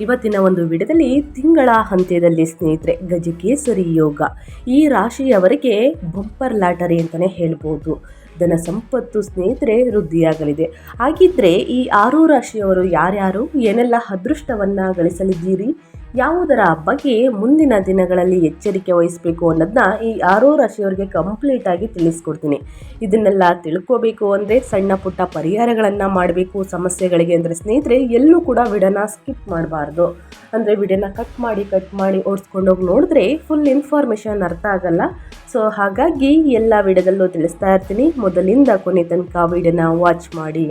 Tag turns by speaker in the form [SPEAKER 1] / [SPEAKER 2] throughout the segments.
[SPEAKER 1] ಇವತ್ತಿನ ಒಂದು ವಿಡದಲ್ಲಿ ತಿಂಗಳ ಅಂತ್ಯದಲ್ಲಿ ಸ್ನೇಹಿತರೆ, ಗಜಕೇಸರಿ ಯೋಗ. ಈ ರಾಶಿಯವರಿಗೆ ಬಂಪರ್ ಲಾಟರಿ ಅಂತಲೇ ಹೇಳ್ಬೋದು. ಧನ ಸಂಪತ್ತು ಸ್ನೇಹಿತರೆ, ವೃದ್ಧಿಯಾಗಲಿದೆ. ಹಾಗಿದ್ರೆ ಈ ಆರು ರಾಶಿಯವರು ಯಾರ್ಯಾರು? ಏನೆಲ್ಲ ಅದೃಷ್ಟವನ್ನು ಗಳಿಸಲಿದ್ದೀರಿ? ಯಾವುದರ ಬಗ್ಗೆ ಮುಂದಿನ ದಿನಗಳಲ್ಲಿ ಎಚ್ಚರಿಕೆ ವಹಿಸಬೇಕು ಅನ್ನೋದನ್ನ ಈ ಆರೋ ರಾಶಿಯವರಿಗೆ ಕಂಪ್ಲೀಟ್ ಆಗಿ ತಿಳಿಸ್ಕೊಡ್ತೀನಿ. ಇದನ್ನೆಲ್ಲ ತಿಳ್ಕೋಬೇಕು ಅಂದರೆ ಸಣ್ಣ ಪುಟ್ಟ ಪರಿಹಾರಗಳನ್ನು ಮಾಡಬೇಕು. ಸಮಸ್ಯೆಗಳಿಗೆ ಅಂದರೆ ಸ್ನೇಹಿತರೆ, ಎಲ್ಲೂ ಕೂಡ ವಿಡನ ಸ್ಕಿಪ್ ಮಾಡಬಾರ್ದು. ಅಂದರೆ ವಿಡಿಯೋನ ಕಟ್ ಮಾಡಿ ಕಟ್ ಮಾಡಿ ಓಡಿಸ್ಕೊಂಡೋಗಿ ನೋಡಿದ್ರೆ ಫುಲ್ ಇನ್ಫಾರ್ಮೇಷನ್ ಅರ್ಥ ಆಗಲ್ಲ. ಸೊ ಹಾಗಾಗಿ ಎಲ್ಲ ವಿಡದಲ್ಲೂ ತಿಳಿಸ್ತಾ ಇರ್ತೀನಿ. ಮೊದಲಿಂದ ಕೊನೆ ತನಕ ವಿಡಿಯೋನ ವಾಚ್ ಮಾಡಿ.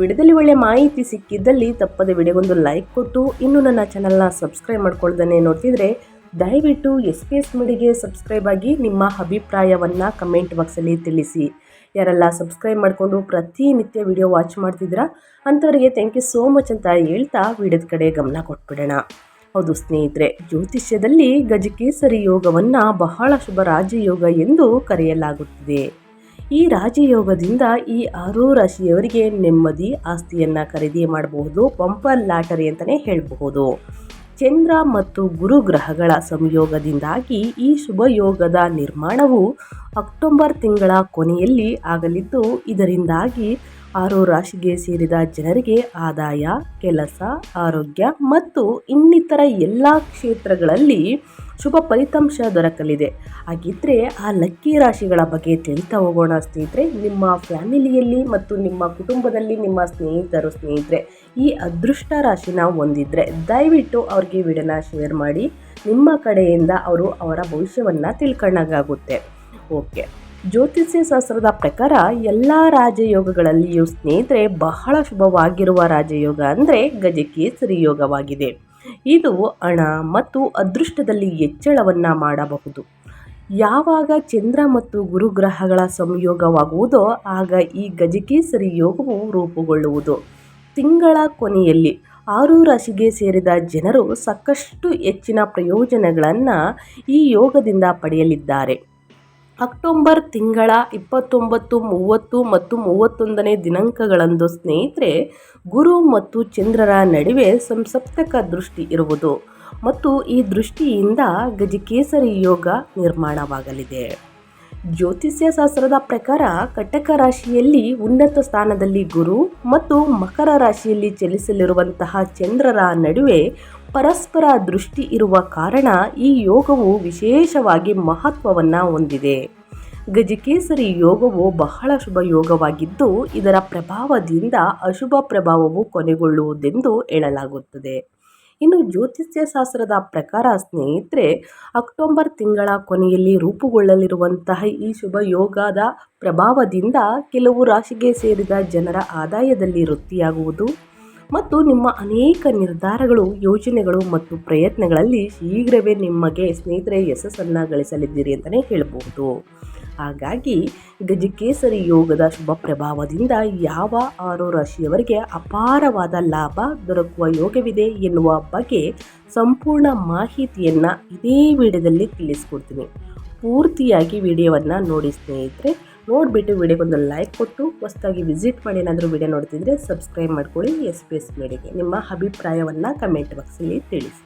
[SPEAKER 1] ವಿಡಿಯೋದಲ್ಲಿ ಒಳ್ಳೆ ಮಾಹಿತಿ ಸಿಕ್ಕಿದ್ದಲ್ಲಿ ತಪ್ಪದೆ ವಿಡಿಯೋಗೊಂದು ಲೈಕ್ ಕೊಟ್ಟು ಇನ್ನೂ ನನ್ನ ಚಾನಲ್ನ ಸಬ್ಸ್ಕ್ರೈಬ್ ಮಾಡ್ಕೊಳ್ದೇ ನೋಡ್ತಿದ್ರೆ ದಯವಿಟ್ಟು ಎಸ್ ಪಿ ಎಸ್ ಮೀಡಿಗೆ ಸಬ್ಸ್ಕ್ರೈಬ್ ಆಗಿ ನಿಮ್ಮ ಅಭಿಪ್ರಾಯವನ್ನು ಕಮೆಂಟ್ ಬಾಕ್ಸಲ್ಲಿ ತಿಳಿಸಿ. ಯಾರೆಲ್ಲ ಸಬ್ಸ್ಕ್ರೈಬ್ ಮಾಡಿಕೊಂಡು ಪ್ರತಿನಿತ್ಯ ವಿಡಿಯೋ ವಾಚ್ ಮಾಡ್ತಿದ್ದೀರಾ? ಅಂಥವರಿಗೆ ಥ್ಯಾಂಕ್ ಯು ಸೋ ಮಚ್ ಅಂತ ಹೇಳ್ತಾ ವಿಡಿಯೋದ ಕಡೆ ಗಮನ ಕೊಟ್ಬಿಡೋಣ. ಹೌದು ಸ್ನೇಹಿತರೆ, ಜ್ಯೋತಿಷ್ಯದಲ್ಲಿ ಗಜಕೇಸರಿ ಯೋಗವನ್ನು ಬಹಳ ಶುಭ ರಾಜಯೋಗ ಎಂದು ಕರೆಯಲಾಗುತ್ತಿದೆ. ಈ ರಾಜಯೋಗದಿಂದ ಈ ಆರು ರಾಶಿಯವರಿಗೆ ನೆಮ್ಮದಿ, ಆಸ್ತಿಯನ್ನು ಖರೀದಿ ಮಾಡಬಹುದು ಪಂಪರ್ ಲಾಟರಿ ಅಂತಲೇ ಹೇಳಬಹುದು. ಚಂದ್ರ ಮತ್ತು ಗುರು ಗ್ರಹಗಳ ಸಂಯೋಗದಿಂದಾಗಿ ಈ ಶುಭ ಯೋಗದ ನಿರ್ಮಾಣವು ಅಕ್ಟೋಬರ್ ತಿಂಗಳ ಕೊನೆಯಲ್ಲಿ ಆಗಲಿದ್ದು, ಇದರಿಂದಾಗಿ ಆರು ರಾಶಿಗೆ ಸೇರಿದ ಜನರಿಗೆ ಆದಾಯ, ಕೆಲಸ, ಆರೋಗ್ಯ ಮತ್ತು ಇನ್ನಿತರ ಎಲ್ಲ ಕ್ಷೇತ್ರಗಳಲ್ಲಿ ಶುಭ ಫಲಿತಾಂಶ ದೊರಕಲಿದೆ. ಹಾಗಿದ್ದರೆ ಆ ಲಕ್ಕಿ ರಾಶಿಗಳ ಬಗ್ಗೆ ತಿಳಿತಾ ಹೋಗೋಣ ಸ್ನೇಹಿತರೆ. ನಿಮ್ಮ ಫ್ಯಾಮಿಲಿಯಲ್ಲಿ ಮತ್ತು ನಿಮ್ಮ ಕುಟುಂಬದಲ್ಲಿ ನಿಮ್ಮ ಸ್ನೇಹಿತರು, ಸ್ನೇಹಿತರೆ ಈ ಅದೃಷ್ಟ ರಾಶಿನ ಹೊಂದಿದ್ರೆ ದಯವಿಟ್ಟು ಅವ್ರಿಗೆ ವಿಡಿಯೋನ ಶೇರ್ ಮಾಡಿ. ನಿಮ್ಮ ಕಡೆಯಿಂದ ಅವರು ಅವರ ಭವಿಷ್ಯವನ್ನು ತಿಳ್ಕೊಂಡಾಗುತ್ತೆ ಓಕೆ. ಜ್ಯೋತಿಷ್ಯ ಶಾಸ್ತ್ರದ ಪ್ರಕಾರ ಎಲ್ಲ ರಾಜಯೋಗಗಳಲ್ಲಿಯೂ ಸ್ನೇಹಿತರೆ ಬಹಳ ಶುಭವಾಗಿರುವ ರಾಜಯೋಗ ಅಂದರೆ ಗಜಕೇಸರಿ ಯೋಗವಾಗಿದೆ. ಇದು ಹಣ ಮತ್ತು ಅದೃಷ್ಟದಲ್ಲಿ ಹೆಚ್ಚಳವನ್ನು ಮಾಡಬಹುದು. ಯಾವಾಗ ಚಂದ್ರ ಮತ್ತು ಗುರುಗ್ರಹಗಳ ಸಂಯೋಗವಾಗುವುದೋ ಆಗ ಈ ಗಜಕೇಸರಿ ಯೋಗವು ರೂಪುಗೊಳ್ಳುವುದು. ತಿಂಗಳ ಕೊನೆಯಲ್ಲಿ ಆರು ರಾಶಿಗೆ ಸೇರಿದ ಜನರು ಸಾಕಷ್ಟು ಹೆಚ್ಚಿನ ಪ್ರಯೋಜನಗಳನ್ನು ಈ ಯೋಗದಿಂದ ಪಡೆಯಲಿದ್ದಾರೆ. ಅಕ್ಟೋಬರ್ ತಿಂಗಳ ಇಪ್ಪತ್ತೊಂಬತ್ತು, ಮೂವತ್ತು ಮತ್ತು ಮೂವತ್ತೊಂದನೇ ದಿನಾಂಕಗಳಂದು ಸ್ನೇಹಿತರೆ, ಗುರು ಮತ್ತು ಚಂದ್ರರ ನಡುವೆ ಸಂಸಪ್ತಕ ದೃಷ್ಟಿ ಇರುವುದು ಮತ್ತು ಈ ದೃಷ್ಟಿಯಿಂದ ಗಜಕೇಸರಿ ಯೋಗ ನಿರ್ಮಾಣವಾಗಲಿದೆ. ಜ್ಯೋತಿಷ್ಯ ಶಾಸ್ತ್ರದ ಪ್ರಕಾರ ಕಟಕ ರಾಶಿಯಲ್ಲಿ ಉನ್ನತ ಸ್ಥಾನದಲ್ಲಿ ಗುರು ಮತ್ತು ಮಕರ ರಾಶಿಯಲ್ಲಿ ಚಲಿಸಲಿರುವಂತಹ ಚಂದ್ರರ ನಡುವೆ ಪರಸ್ಪರ ದೃಷ್ಟಿ ಇರುವ ಕಾರಣ ಈ ಯೋಗವು ವಿಶೇಷವಾಗಿ ಮಹತ್ವವನ್ನು ಹೊಂದಿದೆ. ಗಜಕೇಸರಿ ಯೋಗವು ಬಹಳ ಶುಭ ಯೋಗವಾಗಿದ್ದು, ಇದರ ಪ್ರಭಾವದಿಂದ ಅಶುಭ ಪ್ರಭಾವವು ಕೊನೆಗೊಳ್ಳುವುದೆಂದು ಹೇಳಲಾಗುತ್ತದೆ. ಇನ್ನು ಜ್ಯೋತಿಷ್ಯ ಶಾಸ್ತ್ರದ ಪ್ರಕಾರ ಸ್ನೇಹಿತರೆ, ಅಕ್ಟೋಬರ್ ತಿಂಗಳ ಕೊನೆಯಲ್ಲಿ ರೂಪುಗೊಳ್ಳಲಿರುವಂತಹ ಈ ಶುಭ ಯೋಗದ ಪ್ರಭಾವದಿಂದ ಕೆಲವು ರಾಶಿಗೆ ಸೇರಿದ ಜನರ ಆದಾಯದಲ್ಲಿ ವೃತ್ತಿಯಾಗುವುದು ಮತ್ತು ನಿಮ್ಮ ಅನೇಕ ನಿರ್ಧಾರಗಳು ಯೋಜನೆಗಳು ಮತ್ತು ಪ್ರಯತ್ನಗಳಲ್ಲಿ ಶೀಘ್ರವೇ ನಿಮಗೆ ಸ್ನೇಹಿತರೆ ಯಶಸ್ಸನ್ನು ಗಳಿಸಲಿದ್ದೀರಿ ಅಂತಲೇ ಹೇಳಬಹುದು. ಹಾಗಾಗಿ ಗಜಕೇಸರಿ ಯೋಗದ ಶುಭ ಪ್ರಭಾವದಿಂದ ಯಾವ ಆರೋ ರಾಶಿಯವರಿಗೆ ಅಪಾರವಾದ ಲಾಭ ದೊರಕುವ ಯೋಗವಿದೆ ಎನ್ನುವ ಬಗ್ಗೆ ಸಂಪೂರ್ಣ ಮಾಹಿತಿಯನ್ನು ಇದೇ ವಿಡಿಯೋದಲ್ಲಿ ತಿಳಿಸ್ಕೊಡ್ತೀನಿ. ಪೂರ್ತಿಯಾಗಿ ವಿಡಿಯೋವನ್ನು ನೋಡಿ ಸ್ನೇಹಿತರೆ ನೋಡಿಬಿಟ್ಟು ವಿಡಿಯೋಗೊಂದು ಲೈಕ್ ಕೊಟ್ಟು ಹೊಸದಾಗಿ ವಿಸಿಟ್ ಮಾಡಿ ಏನಾದರೂ ವಿಡಿಯೋ ನೋಡ್ತಿದ್ರೆ ಸಬ್ಸ್ಕ್ರೈಬ್ ಮಾಡ್ಕೊಳ್ಳಿ ಎಸ್ ಪಿ ಎಸ್ ಮೇಡಿಗೆ ನಿಮ್ಮ ಅಭಿಪ್ರಾಯವನ್ನು ಕಮೆಂಟ್ ಬಾಕ್ಸಲ್ಲಿ ತಿಳಿಸಿ.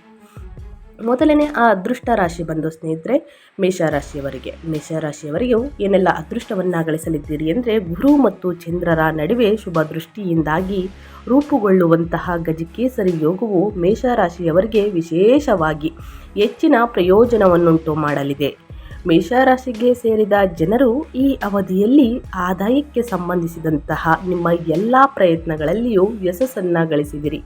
[SPEAKER 1] ಮೊದಲನೇ ಆ ಅದೃಷ್ಟ ರಾಶಿ ಬಂದು ಸ್ನೇಹಿತರೆ ಮೇಷರಾಶಿಯವರಿಗೆ ಮೇಷರಾಶಿಯವರಿಗೆ ಏನೆಲ್ಲ ಅದೃಷ್ಟವನ್ನು ಗಳಿಸಲಿದ್ದೀರಿ ಅಂದರೆ ಗುರು ಮತ್ತು ಚಂದ್ರರ ನಡುವೆ ಶುಭ ದೃಷ್ಟಿಯಿಂದಾಗಿ ರೂಪುಗೊಳ್ಳುವಂತಹ ಗಜಕೇಸರಿ ಯೋಗವು ಮೇಷರಾಶಿಯವರಿಗೆ ವಿಶೇಷವಾಗಿ ಹೆಚ್ಚಿನ ಪ್ರಯೋಜನವನ್ನುಂಟು ಮಾಡಲಿದೆ. ಮೇಷರಾಶಿಗೆ ಸೇರಿದ ಜನರು ಈ ಅವಧಿಯಲ್ಲಿ ಆದಾಯಕ್ಕೆ ಸಂಬಂಧಿಸಿದಂತಹ ನಿಮ್ಮ ಎಲ್ಲ ಪ್ರಯತ್ನಗಳಲ್ಲಿಯೂ ಯಶಸ್ಸನ್ನು ಗಳಿಸಿದಿರಿ.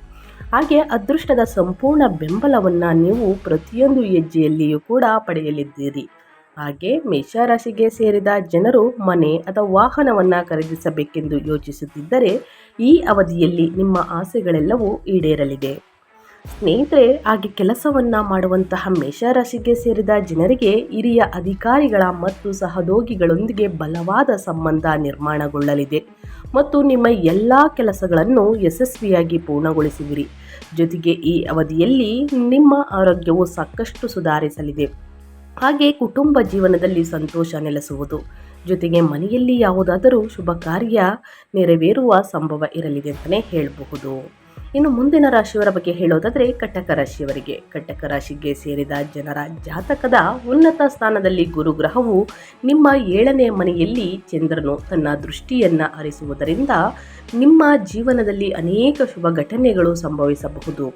[SPEAKER 1] ಹಾಗೆ ಅದೃಷ್ಟದ ಸಂಪೂರ್ಣ ಬೆಂಬಲವನ್ನು ನೀವು ಪ್ರತಿಯೊಂದು ಹೆಜ್ಜೆಯಲ್ಲಿಯೂ ಕೂಡ ಪಡೆಯಲಿದ್ದೀರಿ. ಹಾಗೆ ಮೇಷರಾಶಿಗೆ ಸೇರಿದ ಜನರು ಮನೆ ಅಥವಾ ವಾಹನವನ್ನು ಖರೀದಿಸಬೇಕೆಂದು ಯೋಚಿಸುತ್ತಿದ್ದರೆ ಈ ಅವಧಿಯಲ್ಲಿ ನಿಮ್ಮ ಆಸೆಗಳೆಲ್ಲವೂ ಈಡೇರಲಿದೆ. ಸ್ನೇಹಿತರೆ ಹಾಗೆ ಕೆಲಸವನ್ನ ಮಾಡುವಂತಹ ಮೇಷರಾಶಿಗೆ ಸೇರಿದ ಜನರಿಗೆ ಹಿರಿಯ ಅಧಿಕಾರಿಗಳ ಮತ್ತು ಸಹೋದ್ಯೋಗಿಗಳೊಂದಿಗೆ ಬಲವಾದ ಸಂಬಂಧ ನಿರ್ಮಾಣಗೊಳ್ಳಲಿದೆ. ಮತ್ತು ನಿಮ್ಮ ಎಲ್ಲ ಕೆಲಸಗಳನ್ನು ಯಶಸ್ವಿಯಾಗಿ ಪೂರ್ಣಗೊಳಿಸುವಿರಿ ಜೊತೆಗೆ ಈ ಅವಧಿಯಲ್ಲಿ ನಿಮ್ಮ ಆರೋಗ್ಯವು ಸಾಕಷ್ಟು ಸುಧಾರಿಸಲಿದೆ. ಹಾಗೆ ಕುಟುಂಬ ಜೀವನದಲ್ಲಿ ಸಂತೋಷ ನೆಲೆಸುವುದು. ಜೊತೆಗೆ ಮನೆಯಲ್ಲಿ ಯಾವುದಾದರೂ ಶುಭ ಕಾರ್ಯ ನೆರವೇರುವ ಸಂಭವ ಇರಲಿದೆ ಅಂತಲೇ ಹೇಳಬಹುದು. ಇನ್ನು ಮುಂದಿನ ರಾಶಿಯವರ ಬಗ್ಗೆ ಹೇಳೋದಾದರೆ ಕಟಕ ರಾಶಿಯವರಿಗೆ. ಕಟಕ ರಾಶಿಗೆ ಸೇರಿದ ಜನರ ಜಾತಕದ ಉನ್ನತ ಸ್ಥಾನದಲ್ಲಿ ಗುರುಗ್ರಹವು ನಿಮ್ಮ ಏಳನೇ ಮನೆಯಲ್ಲಿ ಚಂದ್ರನು ತನ್ನ ದೃಷ್ಟಿಯನ್ನು ಹರಿಸುವುದರಿಂದ ನಿಮ್ಮ ಜೀವನದಲ್ಲಿ ಅನೇಕ ಶುಭ ಘಟನೆಗಳು ಸಂಭವಿಸಬಹುದು.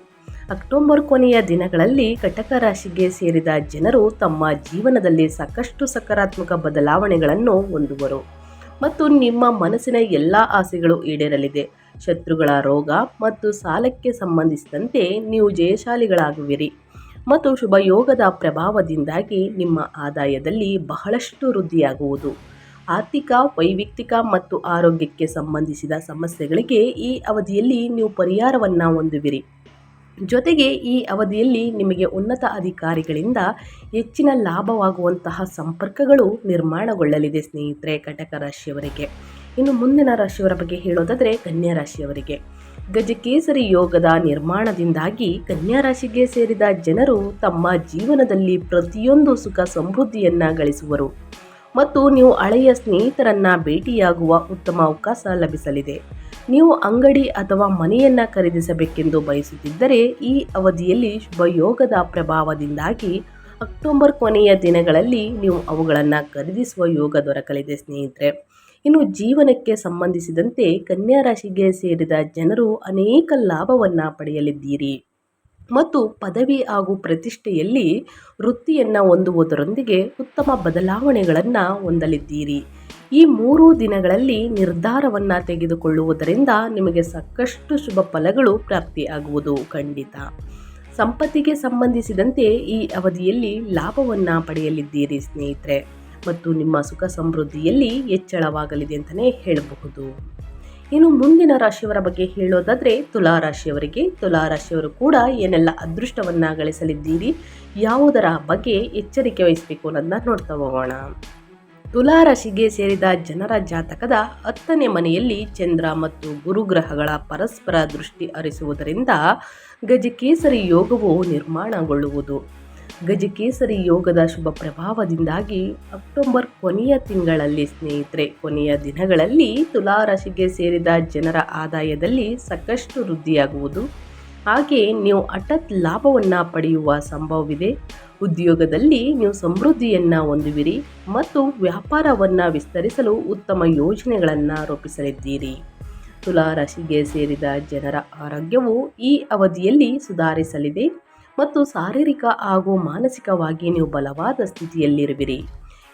[SPEAKER 1] ಅಕ್ಟೋಬರ್ ಕೊನೆಯ ದಿನಗಳಲ್ಲಿ ಕಟಕ ರಾಶಿಗೆ ಸೇರಿದ ಜನರು ತಮ್ಮ ಜೀವನದಲ್ಲಿ ಸಾಕಷ್ಟು ಸಕಾರಾತ್ಮಕ ಬದಲಾವಣೆಗಳನ್ನು ಹೊಂದುವರು. ಮತ್ತು ನಿಮ್ಮ ಮನಸ್ಸಿನ ಎಲ್ಲ ಆಸೆಗಳು ಈಡೇರಲಿದೆ. ಶತ್ರುಗಳ ರೋಗ ಮತ್ತು ಸಾಲಕ್ಕೆ ಸಂಬಂಧಿಸಿದಂತೆ ನೀವು ಜಯಶಾಲಿಗಳಾಗುವಿರಿ. ಮತ್ತು ಶುಭ ಯೋಗದ ಪ್ರಭಾವದಿಂದಾಗಿ ನಿಮ್ಮ ಆದಾಯದಲ್ಲಿ ಬಹಳಷ್ಟು ವೃದ್ಧಿಯಾಗುವುದು. ಆರ್ಥಿಕ, ವೈಯಕ್ತಿಕ ಮತ್ತು ಆರೋಗ್ಯಕ್ಕೆ ಸಂಬಂಧಿಸಿದ ಸಮಸ್ಯೆಗಳಿಗೆ ಈ ಅವಧಿಯಲ್ಲಿ ನೀವು ಪರಿಹಾರವನ್ನು ಹೊಂದುವಿರಿ. ಜೊತೆಗೆ ಈ ಅವಧಿಯಲ್ಲಿ ನಿಮಗೆ ಉನ್ನತ ಅಧಿಕಾರಿಗಳಿಂದ ಹೆಚ್ಚಿನ ಲಾಭವಾಗುವಂತಹ ಸಂಪರ್ಕಗಳು ನಿರ್ಮಾಣಗೊಳ್ಳಲಿದೆ ಸ್ನೇಹಿತರೆ, ಕಟಕ ರಾಶಿಯವರಿಗೆ. ಇನ್ನು ಮುಂದಿನ ರಾಶಿಯವರ ಬಗ್ಗೆ ಹೇಳೋದಾದರೆ ಕನ್ಯಾ ರಾಶಿಯವರಿಗೆ. ಗಜಕೇಸರಿ ಯೋಗದ ನಿರ್ಮಾಣದಿಂದಾಗಿ ಕನ್ಯಾ ರಾಶಿಗೆ ಸೇರಿದ ಜನರು ತಮ್ಮ ಜೀವನದಲ್ಲಿ ಪ್ರತಿಯೊಂದು ಸುಖ ಸಮೃದ್ಧಿಯನ್ನು ಗಳಿಸುವರು. ಮತ್ತು ನೀವು ಹಳೆಯ ಸ್ನೇಹಿತರನ್ನು ಭೇಟಿಯಾಗುವ ಉತ್ತಮ ಅವಕಾಶ ಲಭಿಸಲಿದೆ. ನೀವು ಅಂಗಡಿ ಅಥವಾ ಮನೆಯನ್ನು ಖರೀದಿಸಬೇಕೆಂದು ಬಯಸುತ್ತಿದ್ದರೆ ಈ ಅವಧಿಯಲ್ಲಿ ಶುಭ ಯೋಗದ ಪ್ರಭಾವದಿಂದಾಗಿ ಅಕ್ಟೋಬರ್ ಕೊನೆಯ ದಿನಗಳಲ್ಲಿ ನೀವು ಅವುಗಳನ್ನು ಖರೀದಿಸುವ ಯೋಗ ದೊರಕಲಿದೆ ಸ್ನೇಹಿತರೆ. ಇನ್ನು ಜೀವನಕ್ಕೆ ಸಂಬಂಧಿಸಿದಂತೆ ಕನ್ಯಾ ರಾಶಿಗೆ ಸೇರಿದ ಜನರು ಅನೇಕ ಲಾಭವನ್ನು ಪಡೆಯಲಿದ್ದೀರಿ. ಮತ್ತು ಪದವಿ ಹಾಗೂ ಪ್ರತಿಷ್ಠೆಯಲ್ಲಿ ವೃತ್ತಿಯನ್ನು ಹೊಂದುವುದರೊಂದಿಗೆ ಉತ್ತಮ ಬದಲಾವಣೆಗಳನ್ನು ಹೊಂದಲಿದ್ದೀರಿ. ಈ ಮೂರು ದಿನಗಳಲ್ಲಿ ನಿರ್ಧಾರವನ್ನು ತೆಗೆದುಕೊಳ್ಳುವುದರಿಂದ ನಿಮಗೆ ಸಾಕಷ್ಟು ಶುಭ ಫಲಗಳು ಪ್ರಾಪ್ತಿಯಾಗುವುದು ಖಂಡಿತ. ಸಂಪತ್ತಿಗೆ ಸಂಬಂಧಿಸಿದಂತೆ ಈ ಅವಧಿಯಲ್ಲಿ ಲಾಭವನ್ನು ಪಡೆಯಲಿದ್ದೀರಿ ಸ್ನೇಹಿತರೆ. ಮತ್ತು ನಿಮ್ಮ ಸುಖ ಸಮೃದ್ಧಿಯಲ್ಲಿ ಹೆಚ್ಚಳವಾಗಲಿದೆ ಅಂತಲೇ ಹೇಳಬಹುದು. ಇನ್ನು ಮುಂದಿನ ರಾಶಿಯವರ ಬಗ್ಗೆ ಹೇಳೋದಾದರೆ ತುಲಾ ರಾಶಿಯವರಿಗೆ. ತುಲಾ ರಾಶಿಯವರು ಕೂಡ ಏನೆಲ್ಲ ಅದೃಷ್ಟವನ್ನು ಗಳಿಸಲಿದ್ದೀರಿ, ಯಾವುದರ ಬಗ್ಗೆ ಎಚ್ಚರಿಕೆ ವಹಿಸಬೇಕು ಅನ್ನೋದನ್ನ ನೋಡ್ತಾ ಹೋಗೋಣ. ತುಲಾ ರಾಶಿಗೆ ಸೇರಿದ ಜನರ ಜಾತಕದ ಹತ್ತನೇ ಮನೆಯಲ್ಲಿ ಚಂದ್ರ ಮತ್ತು ಗುರುಗ್ರಹಗಳ ಪರಸ್ಪರ ದೃಷ್ಟಿ ಹರಿಸುವುದರಿಂದ ಗಜಕೇಸರಿ ಯೋಗವು ನಿರ್ಮಾಣಗೊಳ್ಳುವುದು. ಗಜಕೇಸರಿ ಯೋಗದ ಶುಭ ಪ್ರಭಾವದಿಂದಾಗಿ ಅಕ್ಟೋಬರ್ ಕೊನೆಯ ತಿಂಗಳಲ್ಲಿ ಸ್ನೇಹಿತರೆ, ಕೊನೆಯ ದಿನಗಳಲ್ಲಿ ತುಲಾರಾಶಿಗೆ ಸೇರಿದ ಜನರ ಆದಾಯದಲ್ಲಿ ಸಾಕಷ್ಟು ವೃದ್ಧಿಯಾಗುವುದು. ಹಾಗೆ ನೀವು ಹಠತ್ ಲಾಭವನ್ನು ಪಡೆಯುವ ಸಂಭವವಿದೆ. ಉದ್ಯೋಗದಲ್ಲಿ ನೀವು ಸಮೃದ್ಧಿಯನ್ನು ಹೊಂದುವಿರಿ ಮತ್ತು ವ್ಯಾಪಾರವನ್ನು ವಿಸ್ತರಿಸಲು ಉತ್ತಮ ಯೋಜನೆಗಳನ್ನು ರೂಪಿಸಲಿದ್ದೀರಿ. ತುಲಾರಾಶಿಗೆ ಸೇರಿದ ಜನರ ಆರೋಗ್ಯವು ಈ ಅವಧಿಯಲ್ಲಿ ಸುಧಾರಿಸಲಿದೆ. ಮತ್ತು ಶಾರೀರಿಕ ಹಾಗೂ ಮಾನಸಿಕವಾಗಿ ನೀವು ಬಲವಾದ ಸ್ಥಿತಿಯಲ್ಲಿರುವಿರಿ.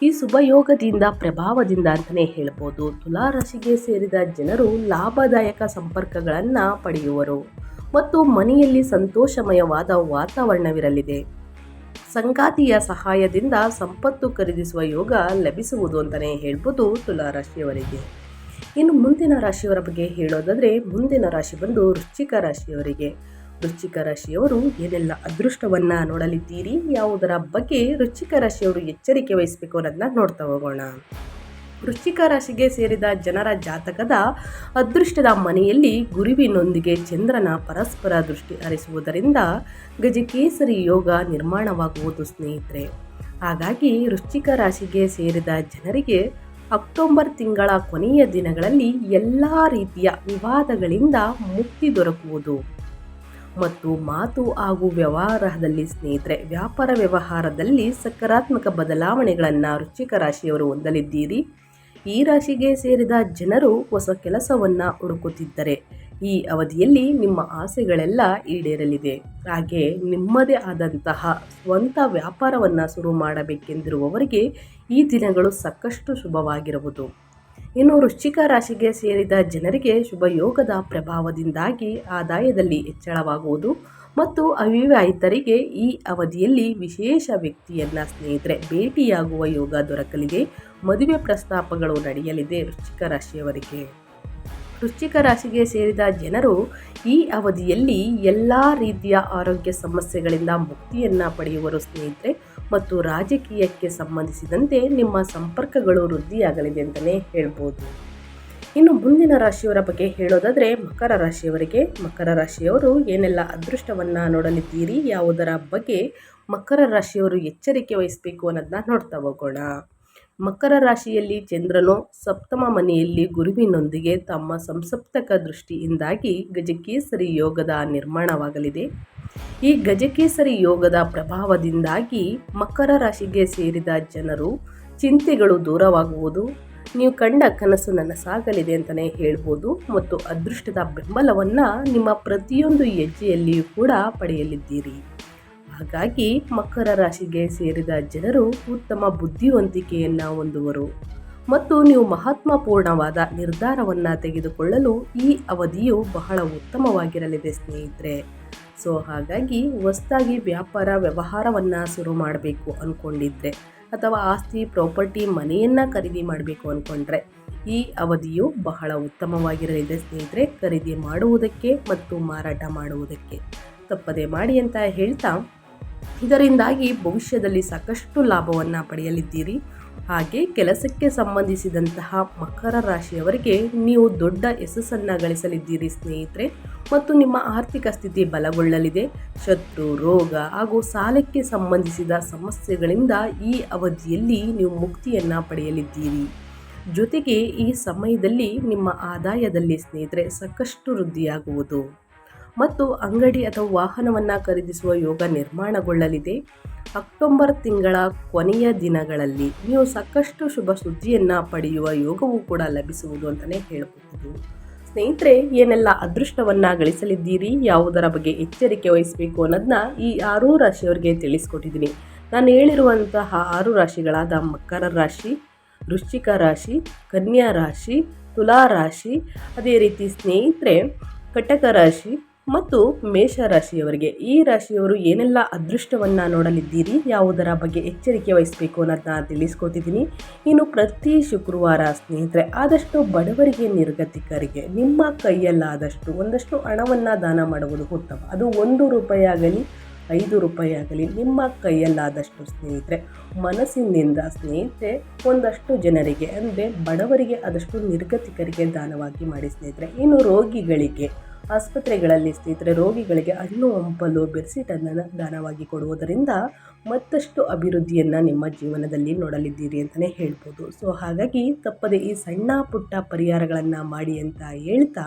[SPEAKER 1] ಈ ಶುಭಯೋಗದಿಂದ, ಪ್ರಭಾವದಿಂದ ಅಂತಲೇ ಹೇಳ್ಬೋದು. ತುಲಾ ರಾಶಿಗೆ ಸೇರಿದ ಜನರು ಲಾಭದಾಯಕ ಸಂಪರ್ಕಗಳನ್ನು ಪಡೆಯುವರು ಮತ್ತು ಮನೆಯಲ್ಲಿ ಸಂತೋಷಮಯವಾದ ವಾತಾವರಣವಿರಲಿದೆ. ಸಂಗಾತಿಯ ಸಹಾಯದಿಂದ ಸಂಪತ್ತು ಖರೀದಿಸುವ ಯೋಗ ಲಭಿಸುವುದು ಅಂತಲೇ ಹೇಳ್ಬೋದು ತುಲಾ ರಾಶಿಯವರಿಗೆ ಇನ್ನು ಮುಂದಿನ ರಾಶಿಯವರ ಬಗ್ಗೆ ಹೇಳೋದಾದರೆ, ಮುಂದಿನ ರಾಶಿ ಬಂದು ವೃಶ್ಚಿಕ ರಾಶಿಯವರಿಗೆ. ವೃಶ್ಚಿಕ ರಾಶಿಯವರು ಏನೆಲ್ಲ ಅದೃಷ್ಟವನ್ನು ನೋಡಲಿದ್ದೀರಿ, ಯಾವುದರ ಬಗ್ಗೆ ವೃಶ್ಚಿಕ ರಾಶಿಯವರು ಎಚ್ಚರಿಕೆ ವಹಿಸಬೇಕು ಅನ್ನೋದನ್ನ ನೋಡ್ತಾ ಹೋಗೋಣ. ವೃಶ್ಚಿಕ ರಾಶಿಗೆ ಸೇರಿದ ಜನರ ಜಾತಕದ ಅದೃಷ್ಟದ ಮನೆಯಲ್ಲಿ ಗುರುವಿನೊಂದಿಗೆ ಚಂದ್ರನ ಪರಸ್ಪರ ದೃಷ್ಟಿ ಹರಿಸುವುದರಿಂದ ಗಜಕೇಸರಿ ಯೋಗ ನಿರ್ಮಾಣವಾಗುವುದು ಸ್ನೇಹಿತರೆ. ಹಾಗಾಗಿ ವೃಶ್ಚಿಕ ರಾಶಿಗೆ ಸೇರಿದ ಜನರಿಗೆ ಅಕ್ಟೋಬರ್ ತಿಂಗಳ ಕೊನೆಯ ದಿನಗಳಲ್ಲಿ ಎಲ್ಲ ರೀತಿಯ ವಿವಾದಗಳಿಂದ ಮುಕ್ತಿ ದೊರಕುವುದು. ಮತ್ತು ಮಾತು ಹಾಗೂ ವ್ಯವಹಾರದಲ್ಲಿ ಸ್ನೇಹಿತರೆ, ವ್ಯಾಪಾರ ವ್ಯವಹಾರದಲ್ಲಿ ಸಕಾರಾತ್ಮಕ ಬದಲಾವಣೆಗಳನ್ನು ವೃಶ್ಚಿಕ ರಾಶಿಯವರು ಹೊಂದಲಿದ್ದೀರಿ. ಈ ರಾಶಿಗೆ ಸೇರಿದ ಜನರು ಹೊಸ ಕೆಲಸವನ್ನು ಹುಡುಕುತ್ತಿದ್ದರೆ, ಈ ಅವಧಿಯಲ್ಲಿ ನಿಮ್ಮ ಆಸೆಗಳೆಲ್ಲ ಈಡೇರಲಿದೆ. ಹಾಗೆ ನಿಮ್ಮದೇ ಆದಂತಹ ಸ್ವಂತ ವ್ಯಾಪಾರವನ್ನು ಶುರು ಮಾಡಬೇಕೆಂದಿರುವವರಿಗೆ ಈ ದಿನಗಳು ಸಾಕಷ್ಟು ಶುಭವಾಗಿರುವುದು ಇನ್ನು ವೃಶ್ಚಿಕ ರಾಶಿಗೆ ಸೇರಿದ ಜನರಿಗೆ ಶುಭ ಯೋಗದ ಪ್ರಭಾವದಿಂದಾಗಿ ಆದಾಯದಲ್ಲಿ ಹೆಚ್ಚಳವಾಗುವುದು ಮತ್ತು ಅವಿವಾಹಿತರಿಗೆ ಈ ಅವಧಿಯಲ್ಲಿ ವಿಶೇಷ ವ್ಯಕ್ತಿಯನ್ನು ಸ್ನೇಹಿತರೆ ಭೇಟಿಯಾಗುವ ಯೋಗ ದೊರಕಲಿದೆ. ಮದುವೆ ಪ್ರಸ್ತಾಪಗಳು ನಡೆಯಲಿದೆ ವೃಶ್ಚಿಕ ರಾಶಿಯವರಿಗೆ. ವೃಶ್ಚಿಕ ರಾಶಿಗೆ ಸೇರಿದ ಜನರು ಈ ಅವಧಿಯಲ್ಲಿ ಎಲ್ಲ ರೀತಿಯ ಆರೋಗ್ಯ ಸಮಸ್ಯೆಗಳಿಂದ ಮುಕ್ತಿಯನ್ನು ಪಡೆಯುವರು ಸ್ನೇಹಿತರೆ. ಮತ್ತು ರಾಜಕೀಯಕ್ಕೆ ಸಂಬಂಧಿಸಿದಂತೆ ನಿಮ್ಮ ಸಂಪರ್ಕಗಳು ವೃದ್ಧಿಯಾಗಲಿದೆ ಅಂತಲೇ ಹೇಳ್ಬೋದು. ಇನ್ನು ಮುಂದಿನ ರಾಶಿಯವರ ಬಗ್ಗೆ ಹೇಳೋದಾದರೆ ಮಕರ ರಾಶಿಯವರಿಗೆ ಮಕರ ರಾಶಿಯವರು ಏನೆಲ್ಲ ಅದೃಷ್ಟವನ್ನು ನೋಡಲಿದ್ದೀರಿ, ಯಾವುದರ ಬಗ್ಗೆ ಮಕರ ರಾಶಿಯವರು ಎಚ್ಚರಿಕೆ ವಹಿಸಬೇಕು ಅನ್ನೋದನ್ನ ನೋಡ್ತಾ ಹೋಗೋಣ. ಮಕರ ರಾಶಿಯಲ್ಲಿ ಚಂದ್ರನು ಸಪ್ತಮ ಮನೆಯಲ್ಲಿ ಗುರುವಿನೊಂದಿಗೆ ತಮ್ಮ ಸಂಸಪ್ತಕ ದೃಷ್ಟಿಯಿಂದಾಗಿ ಗಜಕೇಸರಿ ಯೋಗದ ನಿರ್ಮಾಣವಾಗಲಿದೆ. ಈ ಗಜಕೇಸರಿ ಯೋಗದ ಪ್ರಭಾವದಿಂದಾಗಿ ಮಕರ ರಾಶಿಗೆ ಸೇರಿದ ಜನರು ಚಿಂತೆಗಳು ದೂರವಾಗುವುದು, ನೀವು ಕಂಡ ಕನಸು ನನಸಾಗಲಿದೆ ಅಂತಲೇ ಹೇಳ್ಬೋದು ಮತ್ತು ಅದೃಷ್ಟದ ಬೆಂಬಲವನ್ನು ನಿಮ್ಮ ಪ್ರತಿಯೊಂದು ಹೆಜ್ಜೆಯಲ್ಲಿಯೂ ಕೂಡ ಪಡೆಯಲಿದ್ದೀರಿ. ಹಾಗಾಗಿ ಮಕರ ರಾಶಿಗೆ ಸೇರಿದ ಜನರು ಉತ್ತಮ ಬುದ್ಧಿವಂತಿಕೆಯನ್ನು ಹೊಂದುವರು. ಮತ್ತು ನೀವು ಮಹತ್ವಪೂರ್ಣವಾದ ನಿರ್ಧಾರವನ್ನು ತೆಗೆದುಕೊಳ್ಳಲು ಈ ಅವಧಿಯು ಬಹಳ ಉತ್ತಮವಾಗಿರಲಿದೆ ಸ್ನೇಹಿತರೆ. ಸೊ, ಹಾಗಾಗಿ ಹೊಸದಾಗಿ ವ್ಯಾಪಾರ ವ್ಯವಹಾರವನ್ನು ಶುರು ಮಾಡಬೇಕು ಅಂದ್ಕೊಂಡಿದ್ರೆ ಅಥವಾ ಆಸ್ತಿ, ಪ್ರಾಪರ್ಟಿ ಮನೆಯನ್ನು ಖರೀದಿ ಮಾಡಬೇಕು ಅಂದ್ಕೊಂಡ್ರೆ ಈ ಅವಧಿಯು ಬಹಳ ಉತ್ತಮವಾಗಿರಲಿದೆ ಸ್ನೇಹಿತರೆ. ಖರೀದಿ ಮಾಡುವುದಕ್ಕೆ ಮತ್ತು ಮಾರಾಟ ಮಾಡುವುದಕ್ಕೆ ತಪ್ಪದೆ ಮಾಡಿ ಅಂತ ಹೇಳ್ತಾ ಇದರಿಂದಾಗಿ ಭವಿಷ್ಯದಲ್ಲಿ ಸಾಕಷ್ಟು ಲಾಭವನ್ನು ಪಡೆಯಲಿದ್ದೀರಿ. ಹಾಗೆ ಕೆಲಸಕ್ಕೆ ಸಂಬಂಧಿಸಿದಂತಹ ಮಕರ ರಾಶಿಯವರಿಗೆ ನೀವು ದೊಡ್ಡ ಯಶಸ್ಸನ್ನು ಗಳಿಸಲಿದ್ದೀರಿ ಸ್ನೇಹಿತರೆ. ಮತ್ತು ನಿಮ್ಮ ಆರ್ಥಿಕ ಸ್ಥಿತಿ ಬಲಗೊಳ್ಳಲಿದೆ. ಶತ್ರು, ರೋಗ ಹಾಗೂ ಸಾಲಕ್ಕೆ ಸಂಬಂಧಿಸಿದ ಸಮಸ್ಯೆಗಳಿಂದ ಈ ಅವಧಿಯಲ್ಲಿ ನೀವು ಮುಕ್ತಿಯನ್ನು ಪಡೆಯಲಿದ್ದೀರಿ. ಜೊತೆಗೆ ಈ ಸಮಯದಲ್ಲಿ ನಿಮ್ಮ ಆದಾಯದಲ್ಲಿ ಸ್ನೇಹಿತರೆ ಸಾಕಷ್ಟು ವೃದ್ಧಿಯಾಗುವುದು. ಮತ್ತು ಅಂಗಡಿ ಅಥವಾ ವಾಹನವನ್ನು ಖರೀದಿಸುವ ಯೋಗ ನಿರ್ಮಾಣಗೊಳ್ಳಲಿದೆ. ಅಕ್ಟೋಬರ್ ತಿಂಗಳ ಕೊನೆಯ ದಿನಗಳಲ್ಲಿ ನೀವು ಸಾಕಷ್ಟು ಶುಭ ಸುದ್ದಿಯನ್ನು ಪಡೆಯುವ ಯೋಗವೂ ಕೂಡ ಲಭಿಸುವುದು ಅಂತಲೇ ಹೇಳಬಹುದು. ಸ್ನೇಹಿತರೆ, ಏನೆಲ್ಲ ಅದೃಷ್ಟವನ್ನು ಗಳಿಸಲಿದ್ದೀರಿ? ಯಾವುದರ ಬಗ್ಗೆ ಎಚ್ಚರಿಕೆ ವಹಿಸಬೇಕು ಅನ್ನೋದನ್ನ ಈ ಆರೂ ರಾಶಿಯವರಿಗೆ ತಿಳಿಸ್ಕೊಟ್ಟಿದ್ದೀನಿ. ನಾನು ಹೇಳಿರುವಂತಹ ಆರು ರಾಶಿಗಳಾದ ಮಕರ ರಾಶಿ, ವೃಶ್ಚಿಕ ರಾಶಿ, ಕನ್ಯಾ ರಾಶಿ, ತುಲಾ ರಾಶಿ. ಅದೇ ರೀತಿ ಸ್ನೇಹಿತರೆ, ಕಟಕ ರಾಶಿ ಮತ್ತು ಮೇಷ ರಾಶಿಯವರಿಗೆ ಈ ರಾಶಿಯವರು ಏನೆಲ್ಲ ಅದೃಷ್ಟವನ್ನು ನೋಡಲಿದ್ದೀರಿ, ಯಾವುದರ ಬಗ್ಗೆ ಎಚ್ಚರಿಕೆ ವಹಿಸಬೇಕು ಅನ್ನೋದನ್ನ ತಿಳಿಸ್ಕೊತಿದ್ದೀನಿ. ಇನ್ನು ಪ್ರತಿ ಶುಕ್ರವಾರ ಸ್ನೇಹಿತರೆ, ಆದಷ್ಟು ಬಡವರಿಗೆ, ನಿರ್ಗತಿಕರಿಗೆ, ನಿಮ್ಮ ಕೈಯಲ್ಲಾದಷ್ಟು ಒಂದಷ್ಟು ಹಣವನ್ನು ದಾನ ಮಾಡುವುದು ಉತ್ತಮ. ಅದು ಒಂದು ರೂಪಾಯಿ ಆಗಲಿ, ಐದು ರೂಪಾಯಿ ಆಗಲಿ, ನಿಮ್ಮ ಕೈಯಲ್ಲಾದಷ್ಟು ಸ್ನೇಹಿತರೆ, ಮನಸ್ಸಿನಿಂದ ಸ್ನೇಹಿತರೆ, ಒಂದಷ್ಟು ಜನರಿಗೆ, ಅಂದರೆ ಬಡವರಿಗೆ ಆದಷ್ಟು ನಿರ್ಗತಿಕರಿಗೆ ದಾನವಾಗಿ ಮಾಡಿ ಸ್ನೇಹಿತರೆ. ಇನ್ನು ರೋಗಿಗಳಿಗೆ ಆಸ್ಪತ್ರೆಗಳಲ್ಲಿ ಸ್ನೇಹಿತರೆ ರೋಗಿಗಳಿಗೆ ಹಣ್ಣು, ಹಂಪಲು ಬೆಡ್ಶೀಟನ್ನು ದಾನವಾಗಿ ಕೊಡುವುದರಿಂದ ಮತ್ತಷ್ಟು ಅಭಿವೃದ್ಧಿಯನ್ನು ನಿಮ್ಮ ಜೀವನದಲ್ಲಿ ನೋಡಲಿದ್ದೀರಿ ಅಂತಲೇ ಹೇಳ್ಬೋದು. ಸೊ ಹಾಗಾಗಿ ತಪ್ಪದೆ ಈ ಸಣ್ಣ ಪುಟ್ಟ ಪರಿಹಾರಗಳನ್ನು ಮಾಡಿ ಅಂತ ಹೇಳ್ತಾ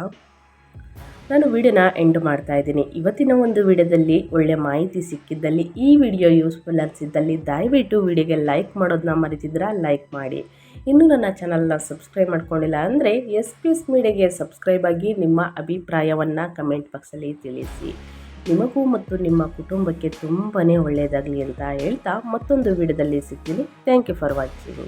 [SPEAKER 1] ನಾನು ವಿಡಿಯೋನ ಎಂಡ್ ಮಾಡ್ತಾ ಇದ್ದೀನಿ. ಇವತ್ತಿನ ಒಂದು ವಿಡಿಯೋದಲ್ಲಿ ಒಳ್ಳೆ ಮಾಹಿತಿ ಸಿಕ್ಕಿದ್ದಲ್ಲಿ ಈ ವಿಡಿಯೋ ಯೂಸ್ಫುಲ್ ಅನಿಸಿದ್ದಲ್ಲಿ ದಯವಿಟ್ಟು ವಿಡಿಯೋಗೆ ಲೈಕ್ ಮಾಡೋದನ್ನ ಮರಿತಿದ್ರೆ ಲೈಕ್ ಮಾಡಿ. ಇನ್ನೂ ನನ್ನ ಚಾನಲ್ನ ಸಬ್ಸ್ಕ್ರೈಬ್ ಮಾಡ್ಕೊಂಡಿಲ್ಲ ಅಂದರೆ ಎಸ್ ಪಿ ಎಸ್ ಮೀಡಿಯಾಗೆ ಸಬ್ಸ್ಕ್ರೈಬ್ ಆಗಿ ನಿಮ್ಮ ಅಭಿಪ್ರಾಯವನ್ನು ಕಮೆಂಟ್ ಬಾಕ್ಸಲ್ಲಿ ತಿಳಿಸಿ. ನಿಮಗೂ ಮತ್ತು ನಿಮ್ಮ ಕುಟುಂಬಕ್ಕೆ ತುಂಬಾ ಒಳ್ಳೆಯದಾಗಲಿ ಅಂತ ಹೇಳ್ತಾ ಮತ್ತೊಂದು ವಿಡಿಯೋದಲ್ಲಿ ಸಿಗ್ತೀನಿ. Thank you for watching